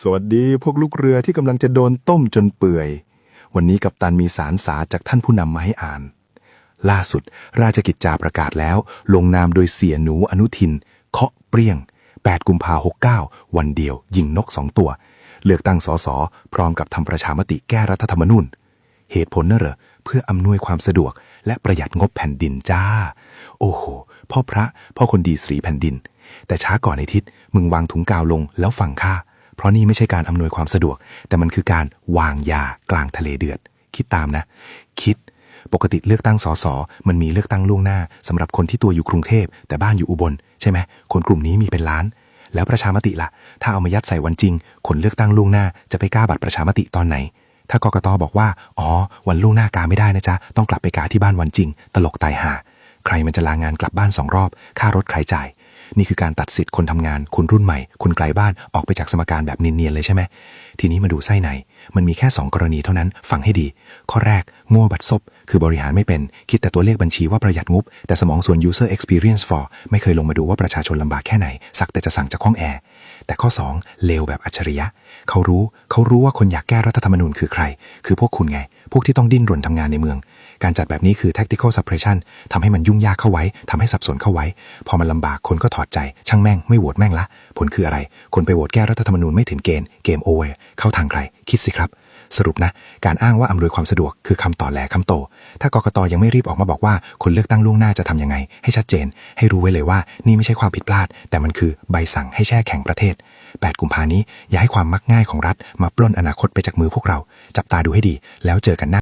สวัสดีพวกลูกเรือที่กำลังจะโดนต้มจนเปื่อย วันนี้กัปตันมีสารสาจากท่านผู้นำมาให้อ่าน ล่าสุด ราชกิจจาประกาศแล้ว ลงนามโดยเสียหนูอนุทิน เคาะเปรี้ยง 8 กุมภาหกเก้าวันเดียว ยิงนกสองตัว เลือกตั้งสสพร้อมกับทำประชามติแก้รัฐธรรมนูญเหตุผลน่ะเหรอเพื่ออำนวยความสะดวก และประหยัดงบแผ่นดินจ้า โอ้โห พ่อพระ พ่อคนดีสรีแผ่นดิน แต่ช้าก่อนในทิศมึงวางถุงกาวลงแล้วฟังข้าเพราะนี่ไม่ใช่การอำนวยความสะดวก แต่มันคือการวางยากลางทะเลเดือด คิดตามนะ คิด ปกติเลือกตั้งสสมันมีเลือกตั้งล่วงหน้าสำหรับคนที่ตัวอยู่กรุงเทพแต่บ้านอยู่อุบลใช่ไหมคนกลุ่มนี้มีเป็นล้าน แล้วประชามติล่ะ ถ้าเอามายัดใส่วันจริง คนเลือกตั้งล่วงหน้าจะไปกล้าบัตรประชามติตอนไหน ถ้ากกตบอกว่า อ๋อ วันล่วงหน้ากาไม่ได้นะจ๊ะต้องกลับไปกาที่บ้านวันจริง ตลกตายหาใครมันจะลางานกลับบ้านสองรอบ ค่ารถใครจ่าย นี่คือการตัดสิทธิ์คนทำงาน คนรุ่นใหม่ คนไกลบ้านออกไปจากสมการแบบเนียนๆเลยใช่ไหม ทีนี้มาดูไส้ใน มันมีแค่ 2 กรณีเท่านั้นฟังให้ดี ข้อแรก โง่บัดซบ คือบริหารไม่เป็น คิดแต่ตัวเลขบัญชีว่าประหยัดงบ แต่สมองส่วน user experience for ไม่เคยลงมาดูว่าประชาชนลำบากแค่ไหน สักแต่จะสั่งจากห้องแอร์ แต่ข้อ 2 เลวแบบอัจฉริยะ เขารู้เขารู้ว่าคนอยากแก้รัฐธรรมนูญคือใคร คือพวกคุณไง พวกที่ต้องดิ้นรนทำงานในเมือง การจัดแบบนี้คือ tactical suppression ทำให้มันยุ่งยากเข้าไว้ทำให้สับสนเข้าไว้ พอมันลำบากคนก็ถอดใจ ช่างแม่งไม่โหวตแม่งละ ผลคืออะไร คนไปโหวตแก้รัฐธรรมนูญไม่ถึงเกณฑ์เกมโอเวอร์เข้าทางใคร คิดสิครับ สรุปนะ การอ้างว่าอำนวยความสะดวกคือคำต่อแหลคำโต ถ้ากกตยังไม่รีบออกมาบอกว่าคนเลือกตั้งล่วงหน้าจะทำยังไง ให้ชัดเจน ให้รู้ไว้เลยว่านี่ไม่ใช่ความผิดพลาด แต่มันคือใบสั่งให้แช่แข็งประเทศ 8 กุมภานี้อย่าให้ความมักง่ายของรัฐมาปล้นอนาคตไปจากมือพวกเรา จับตาดูให้ดี แล้วเจอกันหน้า